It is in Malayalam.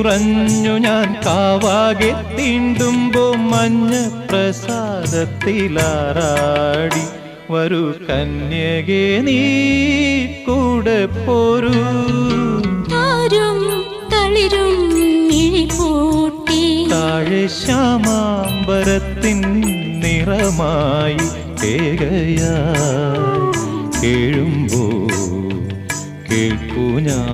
തുള്ളിയുറഞ്ഞു ഞാൻ കാവാകെ തീണ്ടുമ്പോ മഞ്ഞ പ്രസാദത്തിലാറാടി. വരൂ കന്യകെ നീ കൂടെ പോരൂ. തളിരും മിഴിപൂട്ടി താഴെ ശ്യാമാംബരത്തിൻ നിറമായി കേകയായി. കേഴുമ്പോ കേൾപ്പു ഞാൻ.